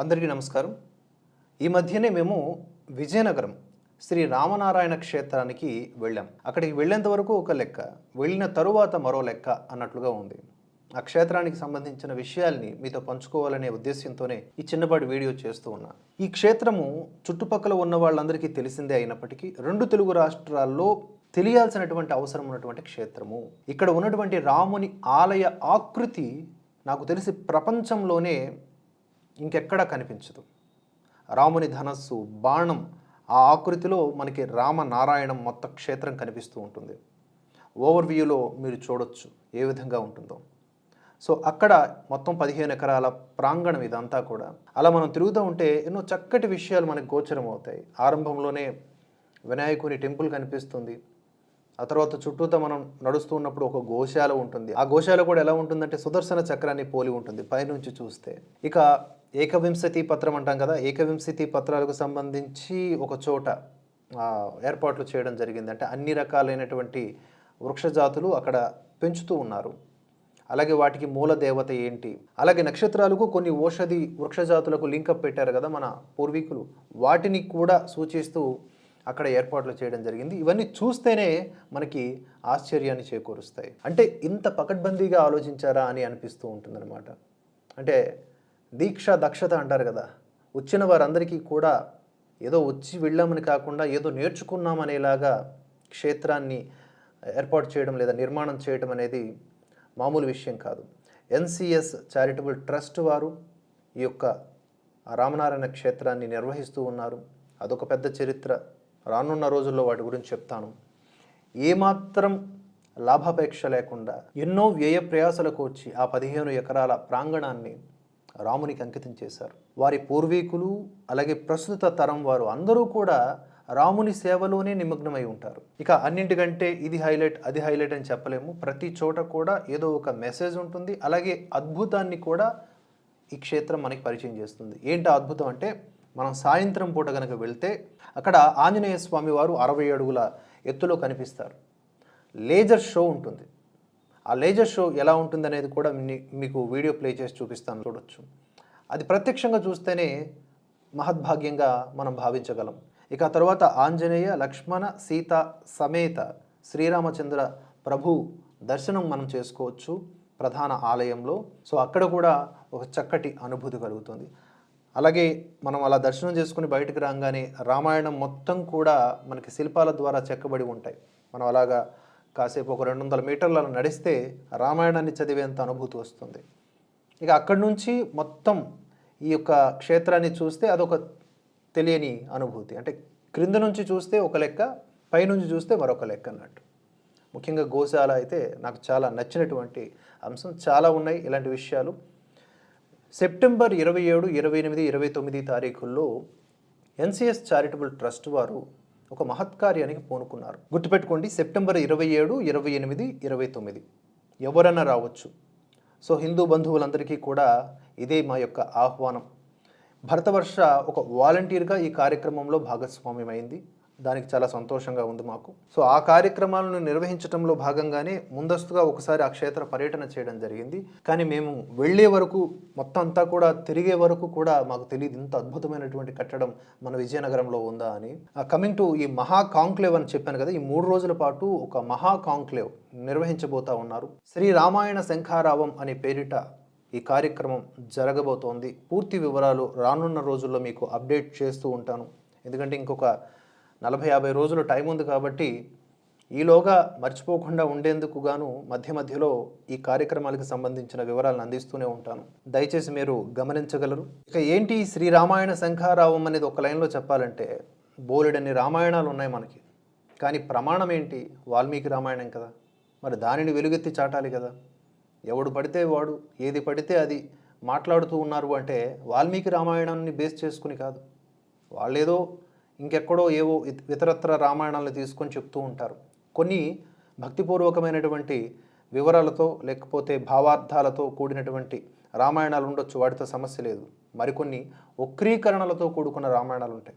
అందరికీ నమస్కారం. ఈ మధ్యనే మేము విజయనగరం శ్రీ రామనారాయణ క్షేత్రానికి వెళ్ళాం. అక్కడికి వెళ్ళేంత వరకు ఒక లెక్క వెళ్ళిన తరువాత మరో లెక్క అన్నట్లుగా ఉంది. ఆ క్షేత్రానికి సంబంధించిన విషయాల్ని మీతో పంచుకోవాలనే ఉద్దేశంతోనే ఈ చిన్నపాటి వీడియో చేస్తూ ఉన్నా. ఈ క్షేత్రము చుట్టుపక్కల ఉన్న వాళ్ళందరికీ తెలిసిందే అయినప్పటికీ రెండు తెలుగు రాష్ట్రాల్లో తెలియాల్సినటువంటి అవసరం ఉన్నటువంటి క్షేత్రము. ఇక్కడ ఉన్నటువంటి రాముని ఆలయ ఆకృతి నాకు తెలిసి ప్రపంచంలోనే ఇంకెక్కడా కనిపించదు. రాముని ధనస్సు బాణం ఆ ఆకృతిలో మనకి రామనారాయణం మొత్తం క్షేత్రం కనిపిస్తూ ఉంటుంది. ఓవర్ వ్యూలో మీరు చూడొచ్చు ఏ విధంగా ఉంటుందో. సో అక్కడ మొత్తం పదిహేను ఎకరాల ప్రాంగణం ఇదంతా కూడా. అలా మనం తిరుగుతూ ఉంటే ఎన్నో చక్కటి విషయాలు మనకు గోచరం అవుతాయి ఆరంభంలోనే వినాయకుని టెంపుల్ కనిపిస్తుంది. ఆ తర్వాత చుట్టూతో మనం నడుస్తూ ఉన్నప్పుడు ఒక గోశాల ఉంటుంది. ఆ గోశాల కూడా ఎలా ఉంటుందంటే సుదర్శన చక్రాన్ని పోలి ఉంటుంది పైనుంచి చూస్తే. ఇక ఏకవింశతి పత్రం అంటాం కదా ఏకవింశతి పత్రాలకు సంబంధించి ఒక చోట ఏర్పాట్లు చేయడం జరిగింది. అంటే అన్ని రకాలైనటువంటి వృక్షజాతులు అక్కడ పెంచుతూ ఉన్నారు. అలాగే వాటికి మూల దేవత ఏంటి? అలాగే నక్షత్రాలకు కొన్ని ఓషధి వృక్షజాతులకు లింకప్ పెట్టారు కదా మన పూర్వీకులు. వాటిని కూడా సూచిస్తూ అక్కడ ఏర్పాట్లు చేయడం జరిగింది. ఇవన్నీ చూస్తేనే మనకి ఆశ్చర్యాన్ని చేకూరుస్తాయి. అంటే ఇంత పకడ్బందీగా ఆలోచించారా అని అనిపిస్తూ ఉంటుందన్నమాట. అంటే దీక్ష దక్షత అంటారు కదా. వచ్చిన వారందరికీ కూడా ఏదో వచ్చి వెళ్ళామని కాకుండా ఏదో నేర్చుకున్నామనేలాగా క్షేత్రాన్ని ఏర్పాటు చేయడం లేదా నిర్మాణం చేయడం అనేది మామూలు విషయం కాదు. ఎన్సిఎస్ చారిటబుల్ ట్రస్ట్ వారు ఈ యొక్క రామనారాయణ క్షేత్రాన్ని నిర్వహిస్తూ ఉన్నారు. అదొక పెద్ద చరిత్ర. రానున్న రోజుల్లో వాటి గురించి చెప్తాను. ఏమాత్రం లాభాపేక్ష లేకుండా ఎన్నో వ్యయ ప్రయాసలకు వచ్చి ఆ పదిహేను ఎకరాల ప్రాంగణాన్ని రామునికి అంకితం చేశారు. వారి పూర్వీకులు అలాగే ప్రస్తుత తరం వారు అందరూ కూడా రాముని సేవలోనే నిమగ్నమై ఉంటారు. ఇక అన్నింటికంటే ఇది హైలైట్ అది హైలైట్ అని చెప్పలేము. ప్రతి చోట కూడా ఏదో ఒక మెసేజ్ ఉంటుంది. అలాగే అద్భుతాన్ని కూడా ఈ క్షేత్రం మనకి పరిచయం చేస్తుంది. ఏంటి అద్భుతం అంటే మనం సాయంత్రం పూట కనుక వెళ్తే అక్కడ ఆంజనేయ స్వామి వారు అరవై అడుగుల ఎత్తులో కనిపిస్తారు. లేజర్ షో ఉంటుంది. ఆ లేజర్ షో ఎలా ఉంటుంది అనేది కూడా మీకు వీడియో ప్లే చేసి చూపిస్తాను. చూడొచ్చు. అది ప్రత్యక్షంగా చూస్తేనే మహద్భాగ్యంగా మనం భావించగలం. ఇక తర్వాత ఆంజనేయ లక్ష్మణ సీత సమేత శ్రీరామచంద్ర ప్రభు దర్శనం మనం చేసుకోవచ్చు ప్రధాన ఆలయంలో. సో అక్కడ కూడా ఒక చక్కటి అనుభూతి కలుగుతుంది. అలాగే మనం అలా దర్శనం చేసుకుని బయటకు రాగానే రామాయణం మొత్తం కూడా మనకి శిల్పాల ద్వారా చెక్కబడి ఉంటాయి. మనం అలాగా కాసేపు ఒక రెండు వందల మీటర్ల నడిస్తే రామాయణాన్ని చదివేంత అనుభూతి వస్తుంది. ఇక అక్కడి నుంచి మొత్తం ఈ యొక్క క్షేత్రాన్ని చూస్తే అదొక తెలియని అనుభూతి. అంటే క్రింద నుంచి చూస్తే ఒక లెక్క పైనుంచి చూస్తే మరొక లెక్క అన్నట్టు. ముఖ్యంగా గోశాల అయితే నాకు చాలా నచ్చినటువంటి అంశం. చాలా ఉన్నాయి ఇలాంటి విషయాలు. సెప్టెంబర్ ఇరవై ఏడు ఇరవై ఎనిమిది ఇరవై తొమ్మిది తారీఖుల్లో ఎన్సిఎస్ చారిటబుల్ ట్రస్ట్ వారు ఒక మహత్కార్యానికి పూనుకున్నారు. గుర్తుపెట్టుకోండి సెప్టెంబర్ ఇరవై ఏడు ఇరవై ఎనిమిది ఇరవై తొమ్మిది. ఎవరన్నా రావచ్చు. సో హిందూ బంధువులందరికీ కూడా ఇదే మా యొక్క ఆహ్వానం. భరతవర్ష ఒక వాలంటీర్గా ఈ కార్యక్రమంలో భాగస్వామ్యమైంది. దానికి చాలా సంతోషంగా ఉంది మాకు. సో ఆ కార్యక్రమాలను నిర్వహించడంలో భాగంగానే ముందస్తుగా ఒకసారి ఆ క్షేత్ర పర్యటన చేయడం జరిగింది. కానీ మేము వెళ్ళే వరకు మొత్తం అంతా కూడా తిరిగే వరకు కూడా మాకు తెలియదు ఇంత అద్భుతమైనటువంటి కట్టడం మన విజయనగరంలో ఉందా అని. కమింగ్ టు ఈ మహా కాంక్లేవ్ అని చెప్పాను కదా ఈ మూడు రోజుల పాటు ఒక మహా కాంక్లేవ్ నిర్వహించబోతా ఉన్నారు. శ్రీ రామాయణ శంఖారావం అనే పేరిట ఈ కార్యక్రమం జరగబోతోంది. పూర్తి వివరాలు రానున్న రోజుల్లో మీకు అప్డేట్ చేస్తూ ఉంటాను. ఎందుకంటే ఇంకొక నలభై యాభై రోజులు టైం ఉంది కాబట్టి ఈలోగా మర్చిపోకుండా ఉండేందుకు గాను మధ్య మధ్యలో ఈ కార్యక్రమాలకు సంబంధించిన వివరాలను అందిస్తూనే ఉంటాను. దయచేసి మీరు గమనించగలరు. ఇక ఏంటి ఈ శ్రీ రామాయణ శంఖారావం అనేది ఒక లైన్లో చెప్పాలంటే బోలెడన్ని రామాయణాలు ఉన్నాయి మనకి. కానీ ప్రమాణం ఏంటి? వాల్మీకి రామాయణం కదా. మరి దానిని వెలుగెత్తి చాటాలి కదా. ఎవడు పడితే వాడు ఏది పడితే అది మాట్లాడుతూ ఉన్నారు అంటే వాల్మీకి రామాయణాన్ని బేస్ చేసుకుని కాదు. వాళ్ళేదో ఇంకెక్కడో ఏవో ఇత- ఇతరత్ర రామాయణాలను తీసుకొని చెప్తూ ఉంటారు. కొన్ని భక్తిపూర్వకమైనటువంటి వివరాలతో లేకపోతే భావార్థాలతో కూడినటువంటి రామాయణాలు ఉండొచ్చు వాటితో సమస్య లేదు. మరికొన్ని వక్రీకరణలతో కూడుకున్న రామాయణాలు ఉంటాయి.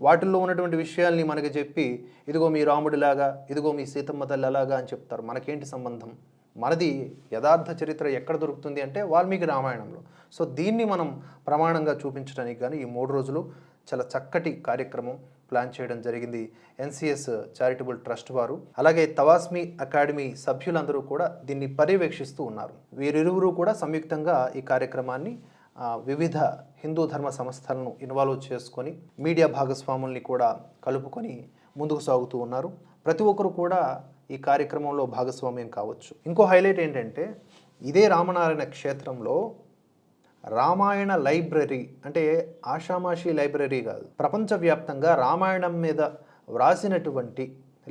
వాటిల్లో ఉన్నటువంటి విషయాల్ని మనకి చెప్పి ఇదిగో మీ రాముడిలాగా ఇదిగో మీ సీతమ్మ తల్లి అలాగా అని చెప్తారు. మనకేంటి సంబంధం? మనది యథార్థ చరిత్ర ఎక్కడ దొరుకుతుంది అంటే వాల్మీకి రామాయణంలో. సో దీన్ని మనం ప్రమాణంగా చూపించడానికి కానీ ఈ మూడు రోజులు చాలా చక్కటి కార్యక్రమం ప్లాన్ చేయడం జరిగింది. ఎన్సిఎస్ చారిటబుల్ ట్రస్ట్ వారు. అలాగే తవాస్మి అకాడమీ సభ్యులందరూ కూడా దీన్ని పర్యవేక్షిస్తూ ఉన్నారు. వీరిరువురు కూడా సంయుక్తంగా ఈ కార్యక్రమాన్ని వివిధ హిందూ ధర్మ సంస్థలను ఇన్వాల్వ్ చేసుకొని మీడియా భాగస్వాముల్ని కూడా కలుపుకొని ముందుకు సాగుతూ ఉన్నారు. ప్రతి ఒక్కరు కూడా ఈ కార్యక్రమంలో భాగస్వామ్యం కావచ్చు. ఇంకో హైలైట్ ఏంటంటే ఇదే రామనారాయణ క్షేత్రంలో రామాయణ లైబ్రరీ అంటే ఆషామాషి లైబ్రరీ కాదు. ప్రపంచవ్యాప్తంగా రామాయణం మీద వ్రాసినటువంటి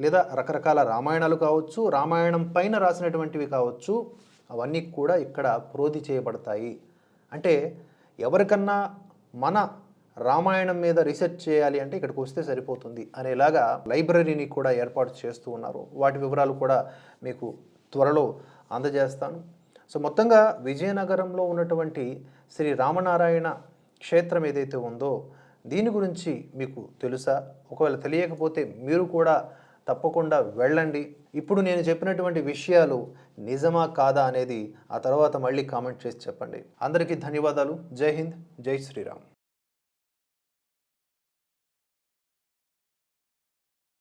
లేదా రకరకాల రామాయణాలు కావచ్చు రామాయణం పైన రాసినటువంటివి కావచ్చు అవన్నీ కూడా ఇక్కడ ప్రోధి చేయబడతాయి. అంటే ఎవరికన్నా మన రామాయణం మీద రీసెర్చ్ చేయాలి అంటే ఇక్కడికి వస్తే సరిపోతుంది అనేలాగా లైబ్రరీని కూడా ఏర్పాటు చేస్తూ ఉన్నారు. వాటి వివరాలు కూడా మీకు త్వరలో అందజేస్తాను. సో మొత్తంగా విజయనగరంలో ఉన్నటువంటి శ్రీ రామనారాయణ క్షేత్రం ఏదైతే ఉందో దీని గురించి మీకు తెలుసా? ఒకవేళ తెలియకపోతే మీరు కూడా తప్పకుండా వెళ్ళండి. ఇప్పుడు నేను చెప్పినటువంటి విషయాలు నిజమా కాదా అనేది ఆ తర్వాత మళ్ళీ కామెంట్ చేసి చెప్పండి. అందరికీ ధన్యవాదాలు. జై హింద్. జై శ్రీరామ్.